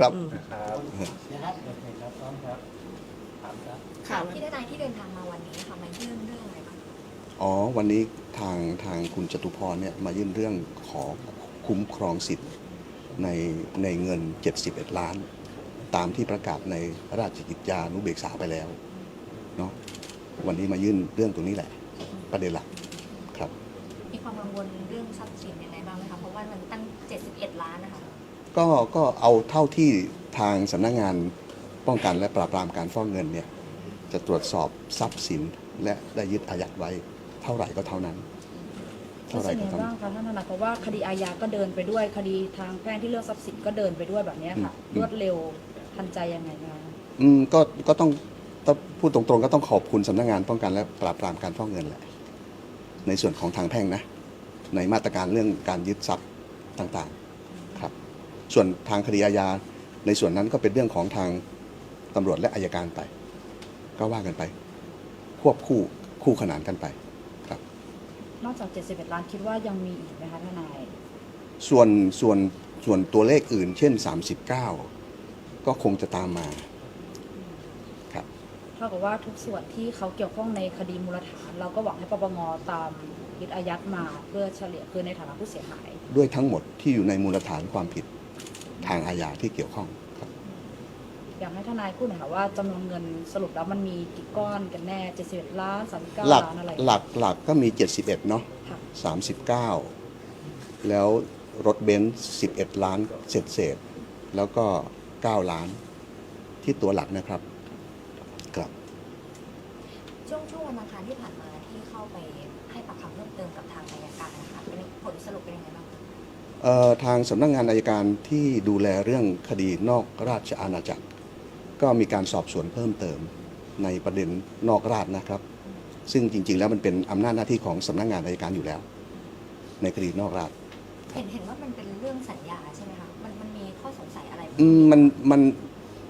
คุณครับค่ะที่ทนายที่เดินทางมาวันนี้ค่ะมายื่นเรื่องอะไรบ้างอ๋อวันนี้ทางทางคุณจตุพรเนี่ยมายื่นเรื่องขอคุ้มครองสิทธิ์ในในเงิน 71 ล้าน ตามที่ประกาศในราชกิจจานุเบกษาไปแล้วเนาะวันนี้มายื่นเรื่องตรงนี้แหละ ประเด็นหลักครับ มีความกังวลเรื่องทรัพย์สินยังไงบ้างไหมคะเพราะว่ามันตั้ง 71 ล้านนะคะ ก็ก็เอาเท่าที่ทางสำนักงานป้องกันและปราบปรามการฟอกเงินเนี่ยจะตรวจสอบทรัพย์สินและได้ยึดอายัดไว้เท่าไหร่ก็เท่านั้น เท่ารู้ไหสึร่กก็ยังไงเท่าบ้านั้งนคะท่านทนายเพราะว่าคดีอาญาก็เดินไปด้วยคดีทางแพ่งที่เรื่องทรัพย์สินก็เดินไปด้วยแบบเนี้ยค่ะอืม รวดเร็วทันใจยังไงคะอืมก็ก็ต้องต้องพูดตรงๆ ก็ต้องขอบคุณสำนักงานป้องกันและปราบปรามการฟอกเงินแหละ ในส่วนของทางแพ่งนะ ในมาตรการเรื่องการยึดทรัพย์ต่างๆครับ ส่วนทางคดีอาญาในส่วนนั้นก็เป็นเรื่องของทางตำรวจและอายการไป ก็ว่ากันไป ควบคู่คู่ขนานกันไปครับ นอกจาก 71 ล้านคิดว่ายังมีอีกไหมคะทนาย ส่วนส่วนส่วนตัวเลขอื่น เช่น 39 ก็คงจะตามมาครับเท่ากับว่าทุกส่วนที่เขาเกี่ยวข้องในคดีมูลฐาน เราก็หวังให้ปปงตามยึดอายัดมาเพื่อเฉลี่ยคือในฐานะผู้เสียหาย ด้วยทั้งหมดที่อยู่ในมูลฐานความผิด ทางอาญาที่เกี่ยวข้องครับอยากให้ทนายพูดหน่อยค่ะว่าจำนวนเงินสรุปแล้วมันมีกี่ก้อนกันแน่71ล้าน39หลักล้านอะไร หลักหลักก็มี 71 เนาะค่ะ 39 แล้วรถเบนซ์11 ล้านเศษเศษๆแล้วก็ 9 ล้านที่ตัวหลักนะครับครับ ช่วงช่วงวันอังคารที่ผ่านมาที่เข้าไปให้ปากคำเพิ่มเติมกับทางอัยการนะคะเป็นผลสรุปเป็นยังไงบ้างคะเอ่อ ทางสำนักงานอายการที่ดูแลเรื่องคดีนอกราชอาณาจักร ก็มีการสอบสวนเพิ่มเติมในประเด็นนอกราชนะครับ ซึ่งจริง ๆ แล้วมันเป็นอำนาจหน้าที่ของสำนักงานอายการอยู่แล้ว ในคดีนอกราชเห็นเห็นว่ามันเป็นเรื่องสัญญาใช่ไหมคะมันมันมีข้อสงสัยอะไรบ้างอืมมันมัน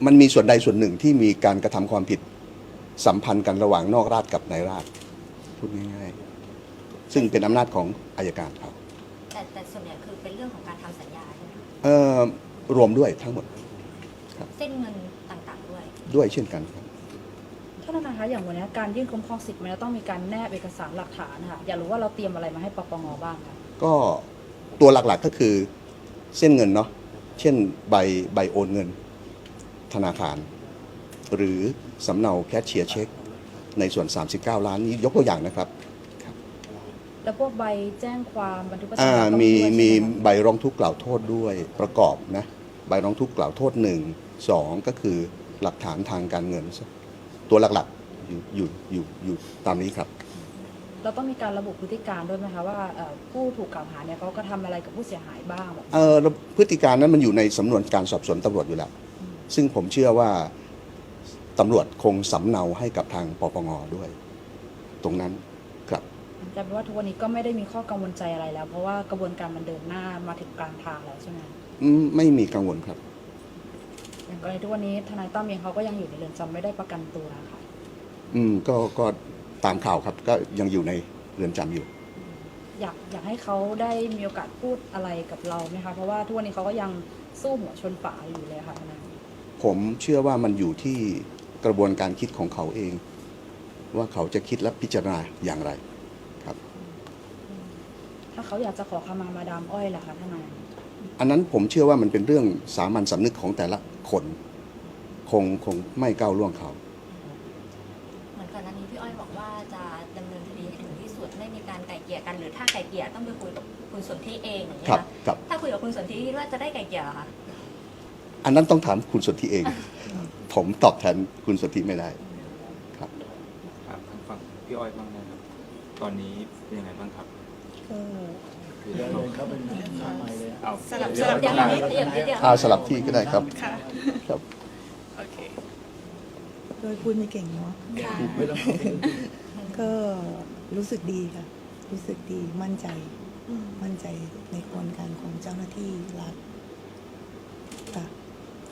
มันมีส่วนใดส่วนหนึ่งที่มีการกระทำความผิดสัมพันธ์กันระหว่างนอกราชกับในราชพูดง่ายๆซึ่งเป็นอำนาจของอายการครับแต่แต่ส่วนใหญ่คือ เป็นเรื่องของการทำสัญญาใช่ไหมคะเอ่อรวมด้วยทั้งหมดเส้นเงินต่างๆด้วย ด้วยเช่นกันครับ ท่านทนายคะอย่างวันนี้การยื่นคุ้มครองสิทธิ์มันจะต้องมีการแนบเอกสารหลักฐานค่ะอยากรู้ว่าเราเตรียมอะไรมาให้ปปงบ้างคะก็ตัวหลักๆก็คือเส้นเงินเนาะเช่นใบใบโอนเงินธนาคาร หรือสำเนาแคชเชียร์เช็ค ในส่วน 39 ล้านนี้ยกตัวอย่างนะครับ แล้วพวกใบแจ้งความบันทึกประจำอ่าวันต้องมีด้วยใช่ไหมีคะ ใบร้องทุกข์กล่าวโทษด้วยประกอบนะใบร้องทุกข์กล่าวโทษหนึ่งสองก็คือหลักฐานทางการเงิน ตัวหลักๆอยู่อยู่อยู่อยู่ตามนี้ครับ เราต้องมีการระบุพฤติการด้วยไหมคะว่าเอ่อผู้ถูกกล่าวหาเนี่ยเขาก็ทำอะไรกับผู้เสียหายบ้างแบบเอ่อพฤติการนั้นมันอยู่ในสำนวนการสอบสวนตำรวจอยู่แล้ว ซึ่งผมเชื่อว่าตำรวจคงสำเนาให้กับทางปปงด้วย ตรงนั้น ครับกลายเป็นว่าทุกวันนี้ก็ไม่ได้มีข้อกังวลใจอะไรแล้ว เพราะว่ากระบวนการมันเดินหน้ามาถึงกลางทางแล้วใช่ไหมอืมไม่มีกังวลครับ อย่างกรณีทุกวันนี้ทนายตั้มเองเขาก็ยังอยู่ในเรือนจำไม่ได้ประกันตัวค่ะ อืมก็ก็ตามข่าวครับ ก็ยังอยู่ในเรือนจำอยู่ อยากอยากให้เขาได้มีโอกาสพูดอะไรกับเราไหมคะเพราะว่าทุกวันนี้เขาก็ยังสู้หัวชนฝาอยู่เลยค่ะทนายผมเชื่อว่ามันอยู่ที่กระบวนการคิดของเขาเอง ว่าเขาจะคิดและพิจารณาอย่างไรครับ ถ้าเขาอยากจะขอขมามาดามอ้อยล่ะคะทนายอันนั้นผมเชื่อว่ามันเป็นเรื่องสามัญสำนึกของแต่ละคนคงคงไม่ก้าวล่วงเขา เหมือนก่อนหน้านี้พี่อ้อยบอกว่าจะดำเนินคดีให้ถึงที่สุดไม่มีการไก่เกลี่ยกันหรือถ้าไก่เกลี่ยต้องไปคุยกับคุณสนธิเองอย่างเงี้ครัยบนะครับ ถ้าคุยกับคุณสนธิคิดว่าจะได้ไก่เกลี่ยเหรอคะอันนั้นต้องถามคุณสนธิเอง ผมตอบแทนคุณสนธิไม่ได้ ครับครับทางฝั่งพี่อ้อยบ้างนะครับ ตอนนี้เป็นยังไงบ้างครับ ก็คือเดินเราเข้าไปข้างในเลยเอาสลับเดี๋สยวลับอย่างเรานี้อย่างนี้เดียวอาสลับที่ก็ได้ครับค่ะครับ โอเค โดยพูดไม่เก่งเนาะค่ะ ไม่ต้องก็รู้สึกดีค่ะ รู้สึกดีมั่นใจมั่นใจในกระบวนการของเจ้าหน้าที่รัฐค่ะ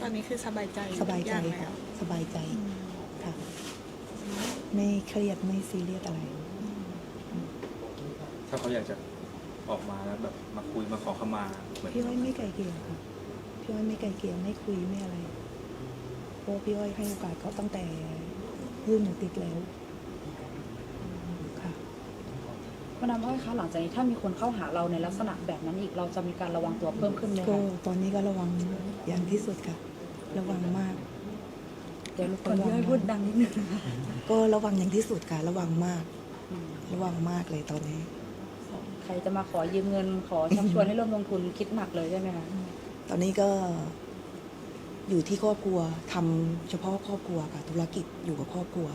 ตอนนี้คือสบายใจสบายใจทุกอค่ะแล้วสบายใจค่ะ ไม่เครียดไม่ซีเรียสอะไร ถ้าเขาอยากจะออกมาแล้วแบบมาคุยมาขอขมาเหมือนพี่อ้อยไม่ไกลเกลี่ยค่ะพี่อ้อยไม่ไกลเกลี่ยไม่คุยไม่อะไรเพราะพี่อ้อยให้โอกาสเขาตั้งแต่ยื่นหนูติดแล้วค่ะ มาดามอ้อยคะหลังจากนี้ถ้ามีคนเข้าหาเราในลักษณะแบบนั้นอีกเราจะมีการระวังตัวเพิ่มขึ้นไหมก็คะตอนนี้ก็ระวังอย่างที่สุดค่ะ ระวังมาก เดี๋ยวรบกวนพี่อ้อยพูดดังนิดนึงนะคะก็ระวังอย่างที่สุดค่ะ ระวังมาก อืม ระวังมากเลยตอนนี้ใครจะมาขอยืมเงินขอชักชวนให้ร่วมลงทุนคิดหนักเลยใช่ไหมคะตอนนี้ก็อยู่ที่ครอบครัวทำเฉพาะครอบครัวค่ะธุรกิจอยู่กับครอบครัว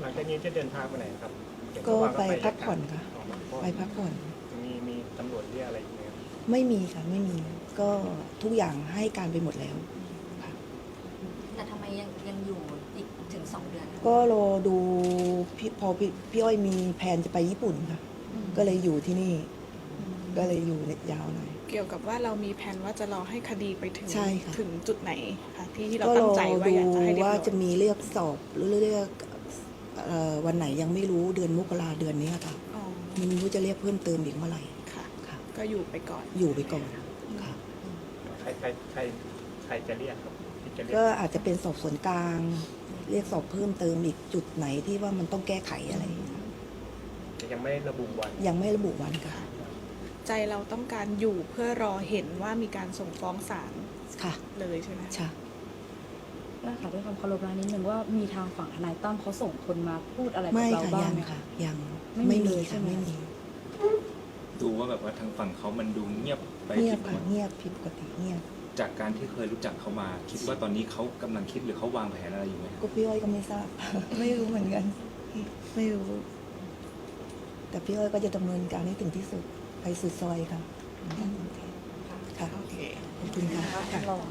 หลังจากนี้จะเดินทางไปไหนครับเห็นก็ว่าไปด้วยพักผ่อนค่ะอ๋อพักผ่อนไปพักผ่อนมีมีตำรวจเรียกอะไรอยู่ไหมครับไม่มีค่ะไม่มี ก็ทุกอย่างให้การไปหมดแล้วค่ะ แต่ทำไมยังยังอยู่อีกถึง 2 เดือนคะ ก็รอดูพี่พอพี่พี่อ้อยมีแผนจะไปญี่ปุ่นค่ะ ก็เลยอยู่ที่นี่ ก็เลยอยู่ยาวหน่อย เกี่ยวกับว่าเรามีแผนว่าจะรอให้คดีไปถึงใช่ค่ะ ถึงจุดไหนคะที่ที่เราก็ตั้รงอใจว่าดูอยากจะให้เรียบร้ว่าอยจะมีเรียกสอบหรือเรียกเอ่อวันไหนยังไม่รู้เดือนมกราเดือนนี้ค่ะอ๋อไมันรู้จะเรียกเพิ่มเติมอีกเมื่อไหร่ค่ะ ค่ะ ก็อยู่ไปก่อน อยู่ไปก่อนค่ะ ใครใครใครใครจะเรียกครับที่จะเรียกก็อาจจะเป็นสอบสวนกลาง เรียกสอบเพิ่มเติมอีกจุดไหนที่ว่ามันต้องแก้ไขอะไรอย่างเงี้ยแต่ยังไม่ระบุวันยังไม่ระบุวันค่ะ ใจเราต้องการอยู่เพื่อรอเห็นว่ามีการส่งฟ้องศาลค่ะ เลยใช่ไหมใช่แล้วค่ะด้วยความเคารพนะนิดนึงว่ามีทางฝั่งทนายตั้มเขาส่งคนมาพูดอะไรกับไม่เราค่ะบ้ายังงไหมค่ะคะยังไม่มีไม่เลมียใช่ค่ะไหมไม่มีดูว่าแบบว่าทางฝั่งเขามันดูเงียบไปเงียผิบดค่ะคนเงียบผิดปกติเงียบ จากการที่เคยรู้จักเขามา คิดว่าตอนนี้เขากำลังคิดหรือเขาวางแผนอะไรอยู่ไหมก็พี่อ้อยก็ไม่ทราบ ไม่รู้เหมือนกัน ไม่รู้ แต่พี่อ้อยก็จะดำเนินการให้ถึงที่สุดไปสุดซอยค่ะค่ะโอเคขอบคุณค่ะท่านรอง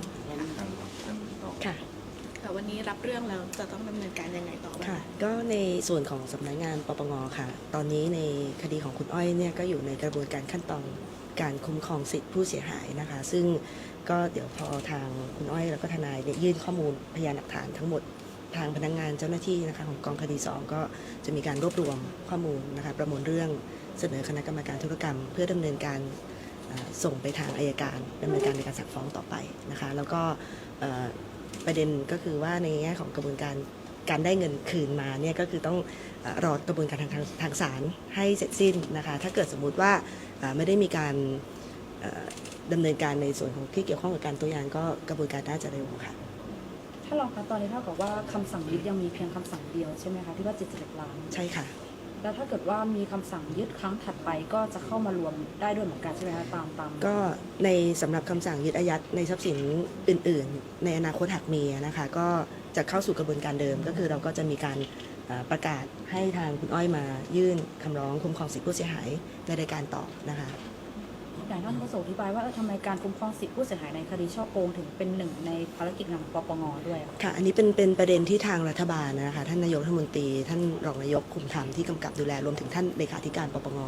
ทางท่านรอง ค่ะ แต่วันนี้รับเรื่องแล้วจะต้องดำเนินการยังไงต่อบ้าง ค่ะ ก็ในส่วนของสำนักงานปปงค่ะ ตอนนี้ในคดีของคุณอ้อยเนี่ยก็อยู่ในกระบวนการขั้นตอน การคุ้มครองสิทธิผู้เสียหายนะคะ ซึ่งก็เดี๋ยวพอทางคุณอ้อยแล้วก็ทนายเนี่ยยื่นข้อมูลพยานหลักฐานทั้งหมดทางพนักงานเจ้าหน้าที่นะคะของกองคดี 2 ก็จะมีการรวบรวมข้อมูลนะคะประมวลเรื่องเสนอคณะกรรมการธุรกรรม เพื่อดำเนินการส่งไปทางอายการดำเนินการในการสั่งฟ้องต่อไปนะคะแล้วก็ประเด็นก็คือว่าในแง่ของกระบวนการการได้เงินคืนมาเนี่ยก็คือต้องอรอกระบวนการทางทางศาลให้เสร็จสิ้นนะคะถ้าเกิดสมมุติว่า ไม่ได้มีการเอ่อดำเนินการในส่วนของที่เกี่ยวข้องกับการตัวอย่างก็กระบวนการน่าจะเร็วค่ะ ถ้ารองคะตอนนี้เท่ากับว่าคำสั่งยึดยังมีเพียงคำสั่งเดียวใช่ไหมคะที่ว่า71ล้านใช่ค่ะ แล้วถ้าเกิดว่ามีคำสั่งยึดครั้งถัดไปก็จะเข้ามารวมได้ด้วยเหมือนกันใช่ไหมคะตามตามก็ในสำหรับคำสั่งยึดอายัดในทรัพย์สินอื่น ๆ ในอนาคตหากมีนะคะ ก็จะเข้าสู่กระบวนการเดิมก็คือเราก็จะมีการเอ่อ ประกาศให้ทางคุณอ้อยมายื่นคำร้องคุ้มครองสิทธิผู้เสียหายในรายการต่อนะคะอย่างท่านก็ส่งอธิบายว่าเออทำไมการคุ้มครองสิทธิผู้เสียหายในคดีช่อโกงถึงเป็นหนึ่งในภารกิจงานของปปงด้วยอะค่ะ อันนี้เป็นเป็นประเด็นที่ทางรัฐบาลนะคะท่านนายกรัฐมนตรี ท่านรองนายกคุมธรรมที่กำกับดูแลรวมถึงท่านเลขาธิการปปง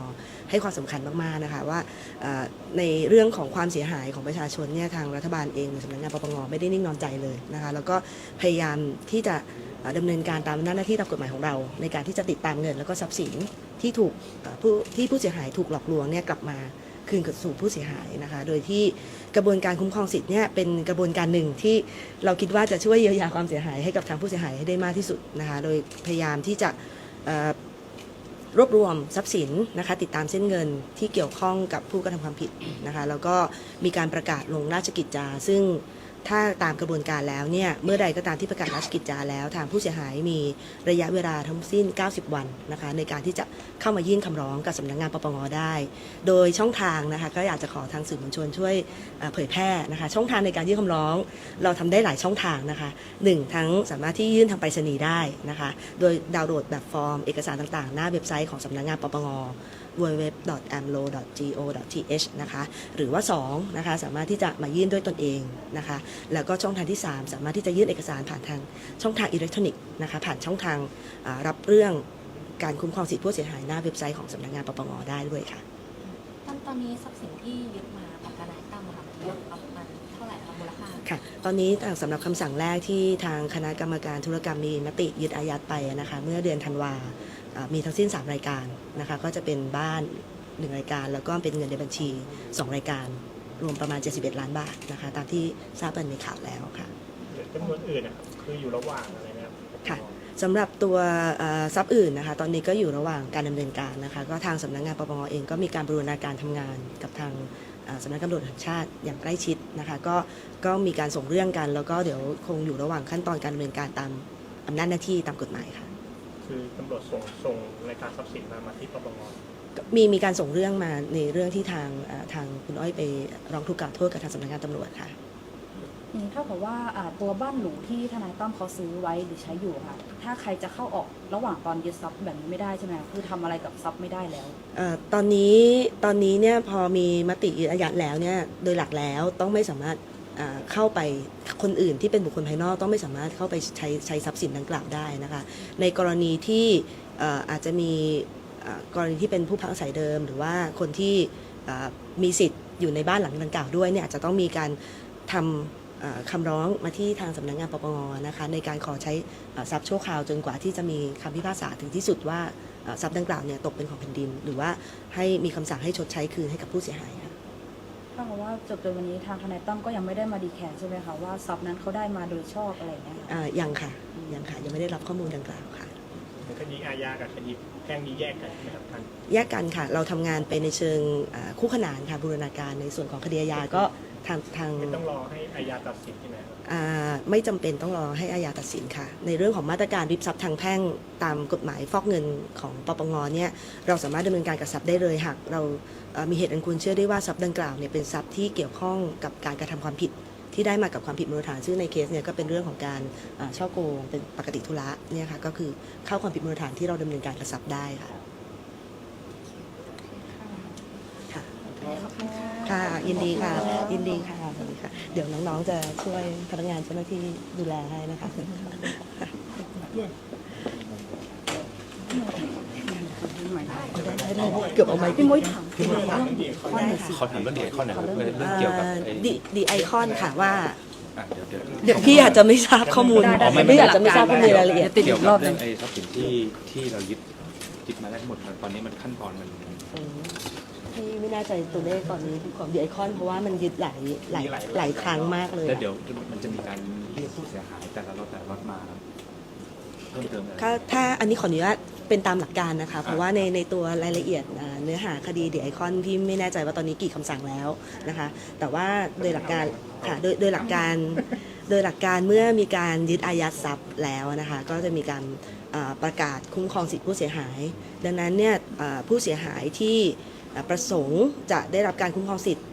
ให้ความสำคัญมากๆนะคะว่าเอ่อในเรื่องของความเสียหายของประชาชนเนี่ยทางรัฐบาลเองหรือสำนักงานปปงไม่ได้นิ่งนอนใจเลยนะคะแล้วก็พยายามที่จะเอ่อ ดำเนินการตามหน้าที่ตามกฎหมายของเรา ในการที่จะติดตามเงิน แล้วก็ทรัพย์สินที่ถูกผู้ที่ผู้เสียหายถูกหลอกลวงเนี่ยกลับมาคืนกับสู่ผู้เสียหายนะคะ โดยที่กระบวนการคุ้มครองสิทธิ์เนี่ยเป็นกระบวนการหนึ่งที่เราคิดว่าจะช่วยเยียวยาความเสียหายให้กับทางผู้เสียหายให้ได้มากที่สุดนะคะ โดยพยายามที่จะรวบรวมทรัพย์สินนะคะติดตามเส้นเงินที่เกี่ยวข้องกับผู้กระทำความผิดนะคะ แล้วก็มีการประกาศลงราชกิจจาซึ่ง ถ้าตามกระบวนการแล้วเนี่ยเมื่อใดก็ตามที่ประกาศราชกิจจาแล้ว ทางผู้เสียหายมีระยะเวลาทั้งสิ้น 90 วันนะคะในการที่จะเข้ามายื่นคำร้องกับสำนักงานปปงได้ โดยช่องทางนะคะก็อยากจะขอทางสื่อมวลชนช่วยเผยแพร่นะคะช่องทางในการยื่นคำร้อง เราทำได้หลายช่องทางนะคะหนึ่งทั้งสามารถที่ยื่นทางไปรษณีย์ได้นะคะโดยดาวน์โหลดแบบฟอร์มเอกสารต่างๆ หน้าเว็บไซต์ของสำนักงานปปง www.amlo.go.th นะคะหรือว่า2นะคะสามารถที่จะมายื่นด้วยตนเองนะคะแล้วก็ช่องทางที่ 3 สามารถที่จะยื่นเอกสารผ่านทางช่องทางอิเล็กทรอนิกส์นะคะผ่านช่องทางอ่ารับเรื่องการคุ้มครองสิทธิผู้เสียหายหน้าเว็บไซต์ของสำนักงานปปงได้ด้วยค่ะตอนตอนนี้ทรัพย์สินที่ยึดมากับทนายตั้มอะค่ะมันเยอะประมาณเท่าไหร่คะมูลค่าค่ะ ตอนนี้ทางสำหรับคำสั่งแรกที่ทางคณะกรรมการธุรกรรมมีมติยึดอายัดไปนะคะ เมื่อเดือนธันวาอ่า มีทั้งสิ้น 3 รายการนะคะก็จะเป็นบ้าน 1 รายการ แล้วก็เป็นเงินในบัญชี 2 รายการ รวมประมาณ 71 ล้านบาทนะคะตามที่ทราบกันในข่าวแล้วค่ะหรือจำนวนอื่นนะครับคืออยู่ระหว่างอะไรนะครับค่ะสำหรับตัวเอ่อทรัพย์อื่นนะคะ ตอนนี้ก็อยู่ระหว่างการดำเนินการนะคะ ก็ทางสำนักงานปปงเองก็มีการบรูรณาการทำงานกับทางเอ่อสำนักงานตำรวจแห่งชาติอย่างใกล้ชิดนะคะ ก็ก็มีการส่งเรื่องกัน แล้วก็เดี๋ยวคงอยู่ระหว่างขั้นตอนการดำเนินการตามอำนาจหน้าที่ตามกฎหมายค่ะ คือตำรวจส่งส่งรายการทรัพย์สินมามาที่ปปงก็มีมีการส่งเรื่องมาในเรื่องที่ทางเอ่อทางคุณอ้อยไปร้องทุกข์กล่าวโทษกับทางสำนักงานตำรวจค่ะอย่างนี้เท่ากับว่าอ่าตัวบ้านหรูที่ทนายตั้มเขาซื้อไว้หรือใช้อยู่ค่ะ ถ้าใครจะเข้าออกระหว่างตอนยึดทรัพย์แบบนี้ไม่ได้ใช่ไหมคือทำอะไรกับทรัพย์ไม่ได้แล้ว เอ่อตอนนี้ตอนนี้เนี่ยพอมีมติยึดอายัดแล้วเนี่ยโดยหลักแล้วต้องไม่สามารถอ่า เข้าไปคนอื่นที่เป็นบุคคลภายนอกต้องไม่สามารถเข้าไปใช้ใช้ทรัพย์สินดังกล่าวได้นะคะในกรณีที่อาจจะมีกรณีที่เป็นผู้พักอาศัยเดิม หรือว่าคนที่มีสิทธิ์อยู่ในบ้านหลังดังกล่าวด้วยเนี่ยอาจจะต้องมีการทำอ่าคำร้องมาที่ทางสำนักงานปปงนะคะในการขอใช้ทรัพย์ชั่วคราวจนกว่าที่จะมีคำพิพากษาถึงที่สุดว่าทรัพย์ดังกล่าวเนี่ยตกเป็นของแผ่นดิน หรือว่าให้มีคำสั่งให้ชดใช้คืนให้กับผู้เสียหายค่ะากับว่าจบจนวันนี้ทางทนายตั้มก็ยังไม่ได้มาดีแคร์ใช่ไหมคะว่าทรัพย์นั้นเขาได้มาโดยชอบอะไรอย่างเงี้ยค่ะอ่ายังค่ะยังค่ะ ยังไม่ได้รับข้อมูลดังกล่าวค่ะ คดีอาญากับคดีแพ่งนี้แยกกันใช่ไหมครับท่าน แยกกันค่ะ เราทำงานไปในเชิงอ่าคู่ขนานค่ะบูรณาการในส่วนของคดีอาญาก็ ทางทางไม่ต้องรอให้อาญาตัดสินใช่ไหมครับอ่าไม่จำเป็นต้องรอให้อาญาตัดสินค่ะ ในเรื่องของมาตรการริบทรัพย์ทางแพ่งตามกฎหมายฟอกเงินของปปงเนี่ยเราสามารถดำเนินการกับทรัพย์ได้เลยหากเราเอ่อมีเหตุอันควรเชื่อได้ว่าทรัพย์ดังกล่าวเนี่ยเป็นทรัพย์ที่เกี่ยวข้องกับการกระทำความผิดที่ได้มากับความผิดมูลฐานซึ่งในเคสเนี่ยก็เป็นเรื่องของการอ่าช่อโกงเป็นปกติธุระเนี่ยค่ะก็คือเข้าความผิดมูลฐานที่เราดำเนินการกับทรัพย์ได้ค่ะค่ะค่ะ ยินดีค่ะ ยินดีค่ะยินดีค่ะ เดี๋ยวน้องๆจะช่วยพนักงานเจ้าหน้าที่ดูแลให้นะคะเกือบเอาไม้พี่มุ้ยถามได้ค่ะเขาถามเรื่องดีไอคอนหน่อยครับเรื่องเกี่ยวกับไอ้ดีดีไอคอนค่ะว่าอะเดี๋ยวเดี๋ยวเดี๋ยวพี่อาจจะไม่ทราบข้อมูลได้ได้พี่อาจจะไม่ทราบข้อมูลรายละเอียด ติดเกี่อียวกรกัอบบหเรื่นึ่องงไอ้ทรัพย์สินที่ที่เรายึดยึดมาได้ทั้งหมดตอนนี้มันขั้นตอนมัน พี่ไม่แน่ใจตัวเลขตอนนี้ของดีไอคอนเพราะว่ามันยึดหลายหลายหลายครั้งมากเลยแล้วเดี๋ยวมันจะมีการเรียกผู้เสียหายแต่ละรถแต่ละรถมาเพิ่มเติมอะไรถ้าถ้าอันนี้ขออนุญาตเป็นตามหลักการนะคะ เพราะว่าในในตัวรายละเอียดอ่าเนื้อหาคดีดีไอคอนพี่ไม่แน่ใจว่าตอนนี้กี่คำสั่งแล้วนะคะ แต่ว่าโดยหลักการค่ะโดยโดยหลักการโดยหลักการเมื่อมีการยึดอายัดทรัพย์แล้วนะคะ ก็จะมีการอ่าประกาศคุ้มครองสิทธิผู้เสียหาย ดังนั้นเนี่ยอ่าผู้เสียหายที่อ่า ประสงค์จะได้รับการคุ้มครองสิทธิ์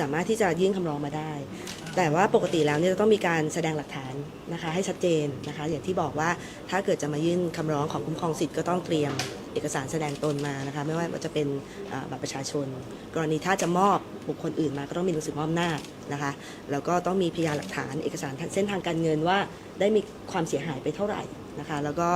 สามารถที่จะยื่นคำร้องมาได้ แต่ว่าปกติแล้วเนี่ยจะต้องมีการแสดงหลักฐานนะคะให้ชัดเจนนะคะ อย่างที่บอกว่าถ้าเกิดจะมายื่นคำร้องของคุ้มครองสิทธิ์ก็ต้องเตรียมเอกสารแสดงตนมานะคะไม่ว่าจะเป็นบัตรประชาชน กรณีถ้าจะมอบบุคคลอื่นมาก็ต้องมีหนังสือมอบอำนานะคะแล้วก็ต้องมีพยานหลักฐานเอกสารเส้นทางการเงินว่าได้มีความเสียหายไปเท่าไหร่ นะคะ แล้วก็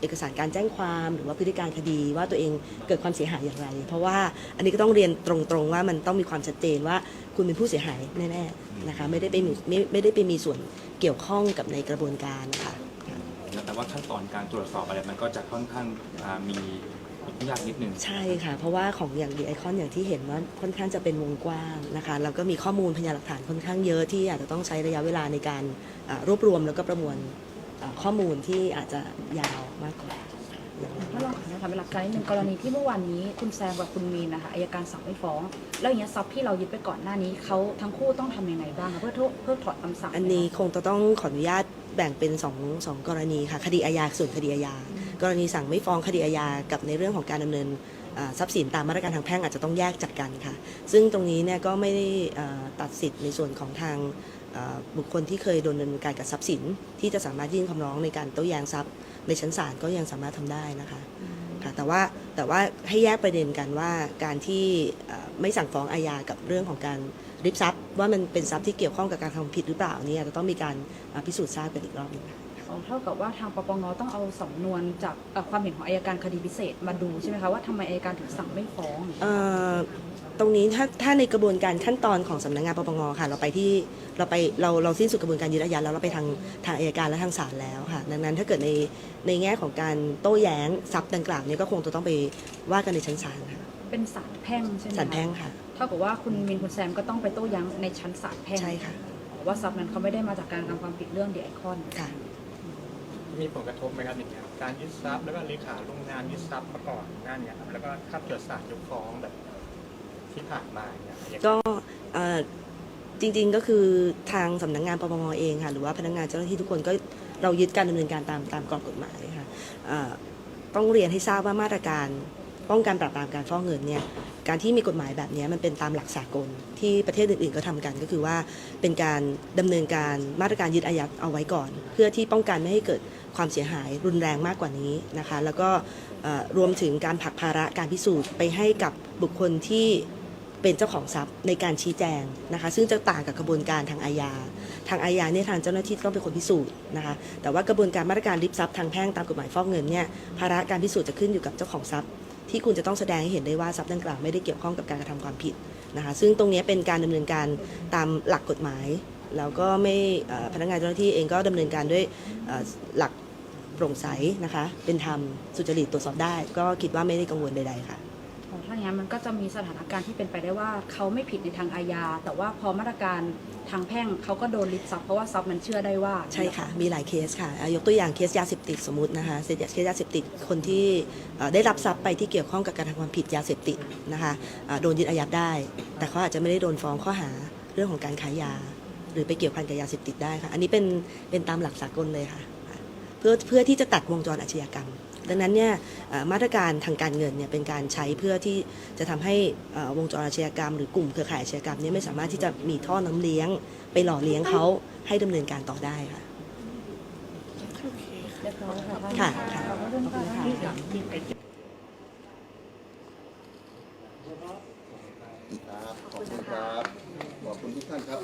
เอกสารการแจ้งความหรือว่าพฤติการคดีว่าตัวเองเกิดความเสียหายอย่างไร เพราะว่าอันนี้ก็ต้องเรียนตรงๆว่ามันต้องมีความชัดเจนว่าคุณเป็นผู้เสียหายแน่ๆนะคะไม่ได้ไปมีไม่ไม่ได้ไปมีส่วนเกี่ยวข้องกับในกระบวนการนะคะแต่ว่าขั้นตอนการตรวจสอบอะไรมันก็จะค่อนข้างมียากนิดนึงใช่ค่ะ เพราะว่าของอย่างดีไอคอนอย่างที่เห็นว่าค่อนข้างจะเป็นวงกว้างนะคะแล้วก็มีข้อมูลพยานหลักฐานค่อนข้างเยอะที่อาจจะต้องใช้ระยะเวลาในการรวบรวมแล้วก็ประมวล ข้อมูลที่อาจจะยาวมากกว่าถ้าลองถามนะคะเป็นหลักการนิดนึงกรณีที่เมื่อวานนี้คุณแซมกับคุณมีนนะคะอายการสั่งไม่ฟ้อง แล้วอย่างเงี้ยทรัพย์ที่เรายึดไปก่อนหน้านี้เขาทั้งคู่ต้องทำยังไงบ้างคะเพื่อโทษเพื่อถอดคำสั่งอันนี้คงจะต้องขออนุญาตแบ่งเป็นสองสองกรณีค่ะ คดีอาญาส่วนคดีอาญา กรณีสั่งไม่ฟ้องคดีอาญากับในเรื่องของการดำเนินอ่าทรัพย์สินตามมาตรการทางแพ่งอาจจะต้องแยกจัดกันค่ะ ซึ่งตรงนี้เนี่ยก็ไม่ได้อ่าตัดสิทธิ์ในส่วนของทางอ่า บุคคลที่เคยโดนดำเนินการกับทรัพย์สิน ที่จะสามารถยื่นคำร้องในการโต้แย้งทรัพย์ ในชั้นศาลก็ยังสามารถทำได้นะคะค่ะแต่ว่าแต่ว่าให้แยกประเด็นกันว่าการที่อ่าไม่สั่งฟ้องอาญากับเรื่องของการริบทรัพย์ ว่ามันเป็นทรัพย์ที่เกี่ยวข้องกับการทำผิดหรือเปล่าเนี่ยจะต้องมีการอ่าพิสูจน์ทราบกันอีกรอบหนึงค่ะอ๋อ เท่ากับว่าทางปปงต้องเอาสำนวนจากเอ่อความเห็นของอายการคดีพิเศษมาดูใช่ไหมคะว่าทำไมอายการถึงสั่งไม่ฟ้องเอ่อตรงนี้ถ้าถ้าในกระบวนการขั้นตอนของสำนักงานปปงค่ะ เราไปที่เราไปเราเราสิ้นสุดกระบวนการยึดอายัดแล้วเราไปทางทางอายการและทางศาลแล้วค่ะ ดังนั้นถ้าเกิดในในแง่ของการโต้แย้งทรัพย์ดังกล่าวเนี้ก็คงจะต้องไปว่ากันในชั้นศาลค่ะเป็นศาลแพ่งใช่ไหมคะศาลแพ่งค่ะ เท่ากับว่าคุณมินคุณแซมก็ต้องไปโต้แย้งในชั้นศาลแพ่งใช่ค่ะว่าทรัพย์นั้นเขาไม่ได้มาจากการกระทำความผิดเรื่องเดียไอคอน ค่ะ มีผลกระทบไหมครับอย่างเงี้ยการยึดทรัพย์แล้วก็เลขาลงงานยึดทรัพย์มาก่อนหน้าเนี้ครับแล้วก็ข้ามจดสารยกฟ้องแบบที่ผ่านมาเนี่ยก็เอ่อจริงๆก็คือทางสำนักงานปปงเองค่ะหรือว่าพนักงานเจ้าหน้าที่ทุกคนก็เรายึดการดำเนินการตามตามกรอบกฎหมายค่ะต้องเรียนให้ทราบว่ามาตรการ ป้องกันปราบปรามการฟอกเงินเนี่ยการที่มีกฎหมายแบบนี้มันเป็นตามหลักสากลที่ประเทศอื่นๆก็ทำกันก็คือว่าเป็นการดำเนินการมาตรการยึดอายัดเอาไว้ก่อน เพื่อที่ป้องกันไม่ให้เกิดความเสียหายรุนแรงมากกว่านี้นะคะแล้วก็รวมถึงการผลักภาระการพิสูจน์ไปให้กับบุคคลที่เป็นเจ้าของทรัพย์ในการชี้แจงนะคะซึ่งจะต่างกับกระบวนการทางอาญาทางอาญาเนี่ยทางเจ้าหน้าที่ต้องเป็นคนพิสูจน์นะคะแต่ว่ากระบวนการมาตรการริบทรัพย์ทางแพ่งตามกฎหมายฟอกเงินเนี่ยภาระการพิสูจน์จะขึ้นอยู่กับเจ้าของทรัพย์ ที่คุณจะต้องแสดงให้เห็นได้ว่าทรัพย์ดังกล่าวไม่ได้เกี่ยวข้องกับการกระทำความผิดนะคะ ซึ่งตรงนี้เป็นการดำเนินการตามหลักกฎหมาย แล้วก็ไม่พนักงานเจ้าหน้าที่เองก็ดำเนินการด้วยหลักโปร่งใสนะคะ เป็นธรรมสุจริตตรวจสอบได้ ก็คิดว่าไม่ได้กังวลใดๆค่ะ อ๋อถ้าอย่างนั้นมันก็จะมีสถานการณ์ที่เป็นไปได้ว่าเขาไม่ผิดในทางอาญา แต่ว่าพอมาตรการทางแพ่งเขาก็โดนลิบทรัพย์เพราะว่าทรัพย์มันเชื่อได้ว่าใช่ค่ะ มีหลายเคสค่ะอะยกตัวอย่างเคสยาเสพติดสมมตินะคะเคสยาเสพติดคนที่ได้รับทรัพย์ไปที่เกี่ยวข้องกับการทำความผิดยาเสพติดนะคะอะโดนยึดอายัดได้ แต่เขาอาจจะไม่ได้โดนฟ้องข้อหาเรื่องของการขายยา หรือไปเกี่ยวพันกับยาเสพติดได้ค่ะ อันนี้เป็นเป็นตามหลักสากลเลยค่ะ เพื่อเพื่อที่จะตัดวงจรอาชญากรรม ดังนั้นเนี่ยมาตรการทางการเงินเนี่ยเป็นการใช้เพื่อที่จะทำให้วงจรอาชญากรรมหรือกลุ่มเครือข่ายอาชญากรรมเนี่ยไม่สามารถที่จะมีท่อน้ำเลี้ยง ไปหล่อเลี้ยงเขาให้ดำเนินการต่อได้ค่ะค่ะค่ะขอบคุณค่ะขอบคุณครับ ขอบคุณทุกท่านครับ